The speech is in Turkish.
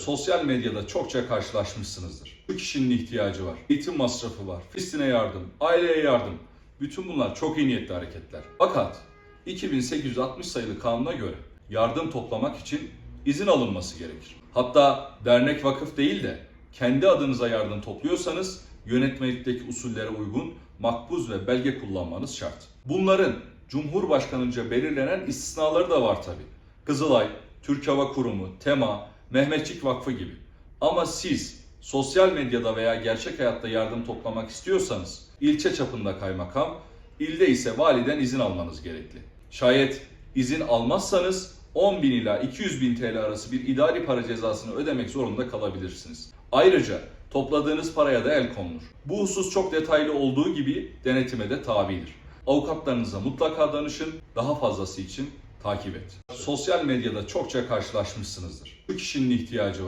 Sosyal medyada çokça karşılaşmışsınızdır. Bu kişinin ihtiyacı var. Eğitim masrafı var. Filistin'e yardım, aileye yardım. Bütün bunlar çok iyi niyetli hareketler. Fakat 2860 sayılı kanuna göre yardım toplamak için izin alınması gerekir. Hatta dernek vakıf değil de kendi adınıza yardım topluyorsanız yönetmelikteki usullere uygun makbuz ve belge kullanmanız şart. Bunların Cumhurbaşkanınca belirlenen istisnaları da var tabi. Kızılay, Türk Hava Kurumu, TEMA, Mehmetçik Vakfı gibi. Ama siz sosyal medyada veya gerçek hayatta yardım toplamak istiyorsanız ilçe çapında kaymakam, ilde ise validen izin almanız gerekli. Şayet izin almazsanız 10 bin ila 200 bin TL arası bir idari para cezasını ödemek zorunda kalabilirsiniz. Ayrıca topladığınız paraya da el konulur. Bu husus çok detaylı olduğu gibi denetime de tabidir. Avukatlarınıza mutlaka danışın, daha fazlası için takip et. Sosyal medyada çokça karşılaşmışsınızdır. Bu kişinin ihtiyacı var.